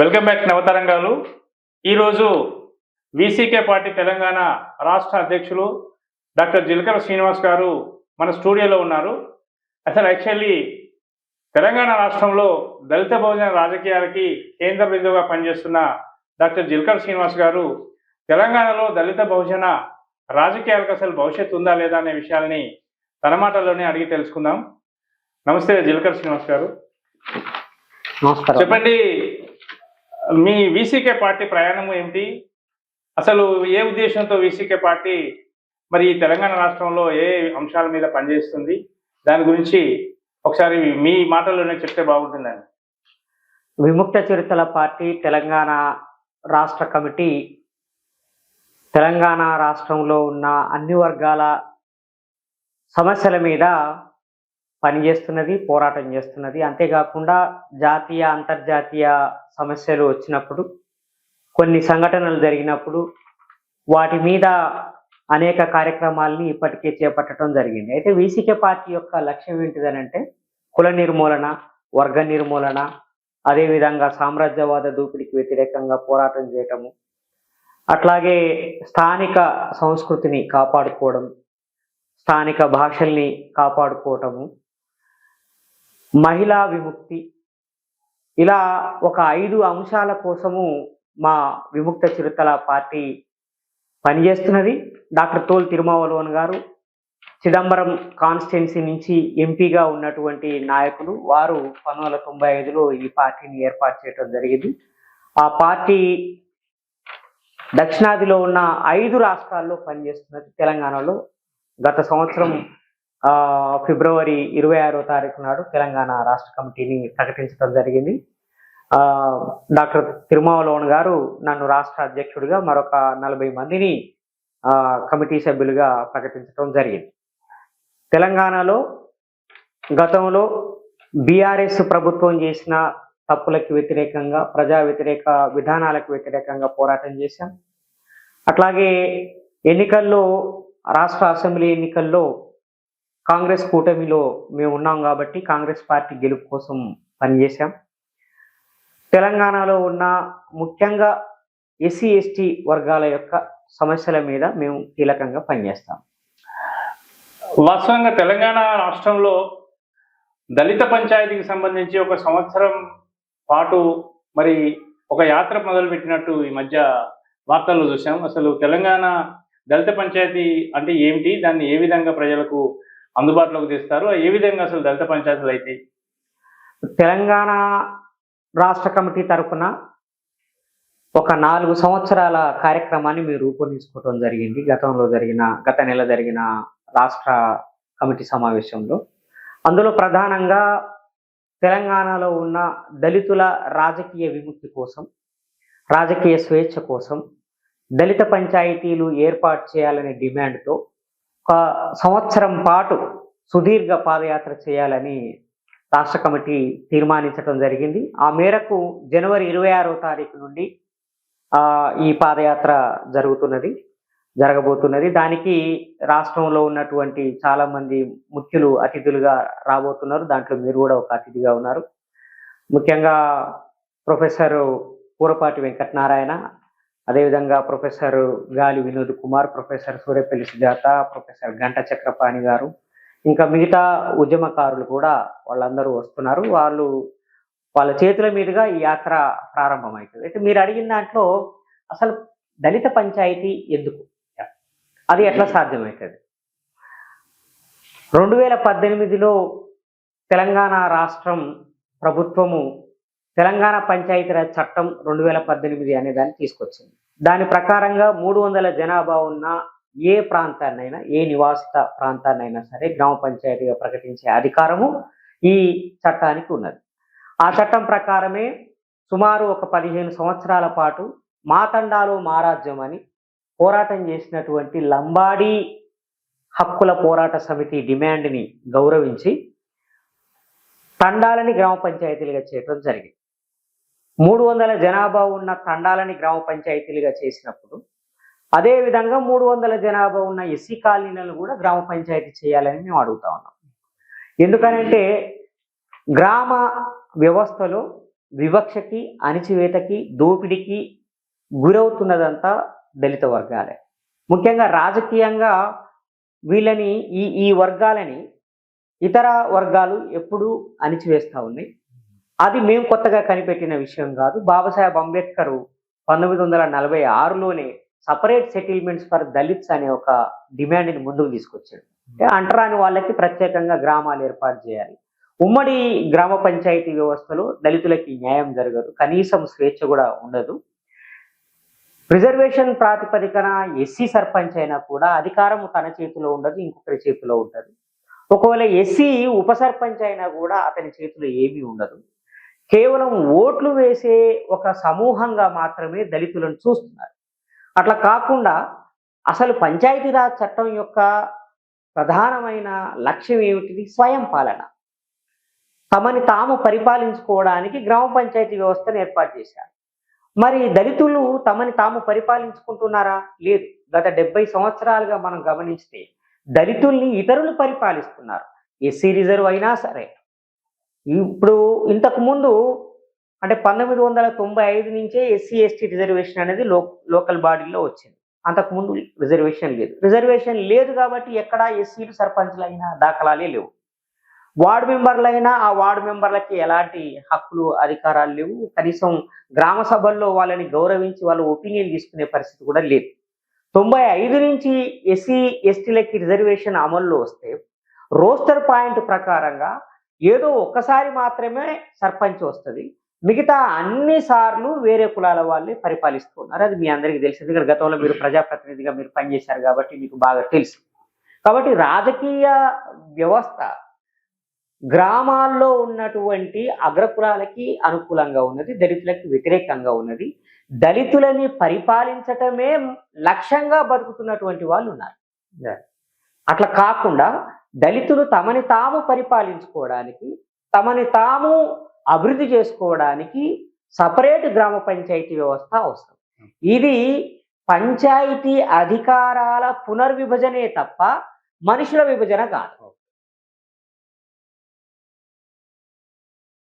Welcome back నవతరంగాలు. ఈరోజు VCK party Telangana రాష్ట్ర అధ్యక్షులు డాక్టర్ జిలకర శ్రీనివాస్ గారు మన స్టూడియోలో ఉన్నారు. అసలు యాక్చువల్లీ తెలంగాణ రాష్ట్రంలో దళిత బహుజన రాజకీయాలకి కేంద్ర బిందువుగా పనిచేస్తున్న డాక్టర్ జిలకర శ్రీనివాస్ గారు తెలంగాణలో దళిత బహుజన రాజకీయాలకు అసలు భవిష్యత్తు ఉందా లేదా అనే విషయాల్ని తన మాటల్లోనే అడిగి తెలుసుకుందాం. నమస్తే జిలకర శ్రీనివాస్ గారు. చెప్పండి మీ వీసీకే పార్టీ ప్రయాణం ఏమిటి? అసలు ఏ ఉద్దేశంతో వీసీకే పార్టీ మరి ఈ తెలంగాణ రాష్ట్రంలో ఏ అంశాల మీద పనిచేస్తుంది? దాని గురించి ఒకసారి మీ మాటల్లోనే చెప్తే బాగుంటుందండి విముక్త చరిత్రల పార్టీ తెలంగాణ రాష్ట్ర కమిటీ తెలంగాణ రాష్ట్రంలో ఉన్న అన్ని వర్గాల సమస్యల మీద పనిచేస్తున్నది పోరాటం చేస్తున్నది. అంతేకాకుండా జాతీయ అంతర్జాతీయ సమస్యలు వచ్చినప్పుడు కొన్ని సంఘటనలు జరిగినప్పుడు వాటి మీద అనేక కార్యక్రమాల్ని ఇప్పటికే చేపట్టడం జరిగింది. అయితే వీసీకే పార్టీ యొక్క లక్ష్యం ఏంటిదనంటే కుల నిర్మూలన వర్గ నిర్మూలన అదేవిధంగా సామ్రాజ్యవాద దూపిడికి వ్యతిరేకంగా పోరాటం చేయటము అట్లాగే స్థానిక సంస్కృతిని కాపాడుకోవడం స్థానిక భాషల్ని కాపాడుకోవటము మహిళా విముక్తి. ఇలా ఒక ఐదు అంశాల కోసము మా విముక్త చిరుతల పార్టీ పనిచేస్తున్నది. డాక్టర్ తోల్ తిరుమావలోన్ గారు చిదంబరం కాన్స్టిట్యున్సీ నుంచి ఎంపీగా ఉన్నటువంటి నాయకులు వారు పంతొమ్మిది వందల తొంభై ఐదులో ఈ పార్టీని ఏర్పాటు చేయడం జరిగింది. ఆ పార్టీ దక్షిణాదిలో ఉన్న ఐదు రాష్ట్రాల్లో పనిచేస్తున్నది తెలంగాణలో. గత సంవత్సరం ఫిబ్రవరి ఇరవై ఆరో తారీఖు నాడు తెలంగాణ రాష్ట్ర కమిటీని ప్రకటించడం జరిగింది. డాక్టర్ తిరుమావలోన్ గారు నన్ను రాష్ట్ర అధ్యక్షుడిగా మరొక నలభై మందిని కమిటీ సభ్యులుగా ప్రకటించడం జరిగింది. తెలంగాణలో గతంలో బీఆర్ఎస్ ప్రభుత్వం చేసిన తప్పులకు వ్యతిరేకంగా ప్రజా వ్యతిరేక విధానాలకు వ్యతిరేకంగా పోరాటం చేశాం. అట్లాగే ఎన్నికల్లో రాష్ట్ర అసెంబ్లీ ఎన్నికల్లో కాంగ్రెస్ కూటమిలో మేము ఉన్నాం కాబట్టి కాంగ్రెస్ పార్టీ గెలుపు కోసం పనిచేశాం. తెలంగాణలో ఉన్న ముఖ్యంగా ఎస్సీ ఎస్టీ వర్గాల యొక్క సమస్యల మీద మేము కీలకంగా పనిచేస్తాం. వాస్తవంగా తెలంగాణ రాష్ట్రంలో దళిత పంచాయతీకి సంబంధించి ఒక సంవత్సరం పాటు మరి ఒక యాత్ర మొదలుపెట్టినట్టు ఈ మధ్య వార్తల్లో చూసాం అసలు తెలంగాణ దళిత పంచాయతీ అంటే ఏమిటి? దాన్ని ఏ విధంగా ప్రజలకు అందుబాటులోకి తీస్తారు. ఏ విధంగా అసలు దళిత పంచాయతీలు అయితే? తెలంగాణ రాష్ట్ర కమిటీ తరఫున ఒక నాలుగు సంవత్సరాల కార్యక్రమాన్ని మీరు రూపొందించుకోవడం జరిగింది. గతంలో జరిగిన గత నెల జరిగిన రాష్ట్ర కమిటీ సమావేశంలో. అందులో ప్రధానంగా తెలంగాణలో ఉన్న దళితుల రాజకీయ విముక్తి కోసం రాజకీయ స్వేచ్ఛ కోసం దళిత పంచాయతీలు ఏర్పాటు చేయాలనే డిమాండ్తో ఒక సంవత్సరం పాటు సుదీర్ఘ పాదయాత్ర చేయాలని రాష్ట్ర కమిటీ తీర్మానించడం జరిగింది. ఆ మేరకు జనవరి ఇరవై ఆరో తారీఖు నుండి ఈ పాదయాత్ర జరుగుతున్నది జరగబోతున్నది. దానికి రాష్ట్రంలో ఉన్నటువంటి చాలామంది ముఖ్యులు అతిథులుగా రాబోతున్నారు. దాంట్లో మీరు కూడా ఒక అతిథిగా ఉన్నారు. ముఖ్యంగా ప్రొఫెసర్ పూరపాటి వెంకటనారాయణ అదేవిధంగా professor Gali Vinod Kumar professor Suryapalli Sujatha professor Ganta Chakrapani గారు. ఇంకా మిగతా ఉద్యమకారులు కూడా వాళ్ళందరూ వస్తున్నారు. వాళ్ళు వాళ్ళ చేతుల మీదుగా ఈ యాత్ర ప్రారంభమవుతుంది అయితే మీరు అడిగిన దాంట్లో అసలు దళిత పంచాయతీ ఎందుకు? అది ఎట్లా సాధ్యమవుతుంది? రెండు వేల పద్దెనిమిదిలో తెలంగాణ రాష్ట్రం ప్రభుత్వము తెలంగాణ పంచాయతీరాజ్ చట్టం రెండు వేల పద్దెనిమిది అనే దాన్ని తీసుకొచ్చింది. దాని ప్రకారంగా మూడు వందల జనాభా ఉన్న ఏ ప్రాంతాన్నైనా ఏ నివాసిత ప్రాంతాన్నైనా సరే గ్రామ పంచాయతీగా ప్రకటించే అధికారము ఈ చట్టానికి ఉన్నది. ఆ చట్టం ప్రకారమే సుమారు ఒక పదిహేను సంవత్సరాల పాటు మా మారాజ్యం అని పోరాటం చేసినటువంటి లంబాడీ హక్కుల పోరాట సమితి డిమాండ్ని గౌరవించి తండాలని గ్రామ పంచాయతీలుగా చేయడం జరిగింది. మూడు వందల జనాభా ఉన్న తండాలని గ్రామ పంచాయతీలుగా చేసినప్పుడు అదే విధంగా మూడు వందల జనాభా ఉన్న ఎస్సీ కాలనీలను కూడా గ్రామ పంచాయతీ చేయాలని మేము అడుగుతా ఉన్నాం. ఎందుకనంటే గ్రామ వ్యవస్థలో వివక్షకి అణిచివేతకి దోపిడికి గురవుతున్నదంతా దళిత వర్గాలే. ముఖ్యంగా రాజకీయంగా వీళ్ళని ఈ ఈ వర్గాలని ఇతర వర్గాలు ఎప్పుడూ అణిచివేస్తూ ఉన్నాయి. అది మేము కొత్తగా కనిపెట్టిన విషయం కాదు. బాబాసాహెబ్ అంబేద్కర్ పంతొమ్మిది వందల నలభై ఆరులోనే సపరేట్ సెటిల్మెంట్స్ ఫర్ దళిత్స్ అనే ఒక డిమాండ్ని ముందుకు తీసుకొచ్చాడు. అంటే అంటరాని వాళ్ళకి ప్రత్యేకంగా గ్రామాలు ఏర్పాటు చేయాలి. ఉమ్మడి గ్రామ పంచాయతీ వ్యవస్థలో దళితులకి న్యాయం జరగదు. కనీసం స్వేచ్ఛ కూడా ఉండదు. రిజర్వేషన్ ప్రాతిపదికన ఎస్సీ సర్పంచ్ అయినా కూడా అధికారం తన చేతిలో ఉండదు ఇంకొకరి చేతిలో ఉంటుంది ఒకవేళ ఎస్సీ ఉప సర్పంచ్ అయినా కూడా అతని చేతిలో ఏమీ ఉండదు. కేవలం ఓట్లు వేసే ఒక సమూహంగా మాత్రమే దళితులను చూస్తున్నారు. అట్లా కాకుండా అసలు పంచాయతీరాజ్ చట్టం యొక్క ప్రధానమైన లక్ష్యం ఏమిటిది? స్వయం పాలన. తమని తాము పరిపాలించుకోవడానికి గ్రామ పంచాయతీ వ్యవస్థను ఏర్పాటు చేశారు. మరి దళితులు తమని తాము పరిపాలించుకుంటున్నారా? లేదు. గత డెబ్బై సంవత్సరాలుగా మనం గమనిస్తే దళితుల్ని ఇతరులు పరిపాలిస్తున్నారు. ఎస్సీ రిజర్వ్ అయినా సరే ఇప్పుడు ఇంతకు ముందు అంటే పంతొమ్మిది వందల తొంభై ఐదు నుంచే ఎస్సీ ఎస్టీ రిజర్వేషన్ అనేది లో లోకల్ బాడీలో వచ్చింది. అంతకుముందు రిజర్వేషన్ లేదు. రిజర్వేషన్ లేదు కాబట్టి ఎక్కడ ఎస్సీలు సర్పంచ్లు అయినా దాఖలాలే లేవు. వార్డు మెంబర్లైనా ఆ వార్డు మెంబర్లకి ఎలాంటి హక్కులు అధికారాలు లేవు. కనీసం గ్రామ సభల్లో వాళ్ళని గౌరవించి వాళ్ళ ఒపీనియన్ తీసుకునే పరిస్థితి కూడా లేదు. తొంభై ఐదు నుంచి ఎస్సీ ఎస్టీలకి రిజర్వేషన్ అమల్లో వస్తే రోస్టర్ పాయింట్ ప్రకారంగా ఏదో ఒక్కసారి మాత్రమే సర్పంచ్ వస్తుంది. మిగతా అన్ని సార్లు వేరే కులాల వాళ్ళే పరిపాలిస్తున్నారు అది మీ అందరికీ తెలుసు ఎందుకంటే గతంలో మీరు ప్రజాప్రతినిధిగా మీరు పనిచేశారు కాబట్టి మీకు బాగా తెలుసు. కాబట్టి రాజకీయ వ్యవస్థ గ్రామాల్లో ఉన్నటువంటి అగ్రకులాలకి అనుకూలంగా ఉన్నది. దళితులకి వ్యతిరేకంగా ఉన్నది. దళితులని పరిపాలించటమే లక్ష్యంగా బతుకుతున్నటువంటి వాళ్ళు ఉన్నారు. అట్లా కాకుండా దళితులు తమని తాము పరిపాలించుకోవడానికి తమని తాము అభివృద్ధి చేసుకోవడానికి సపరేట్ గ్రామ పంచాయతీ వ్యవస్థ అవసరం. ఇది పంచాయతీ అధికారాల పునర్విభజనే తప్ప మనుషుల విభజన కాదు.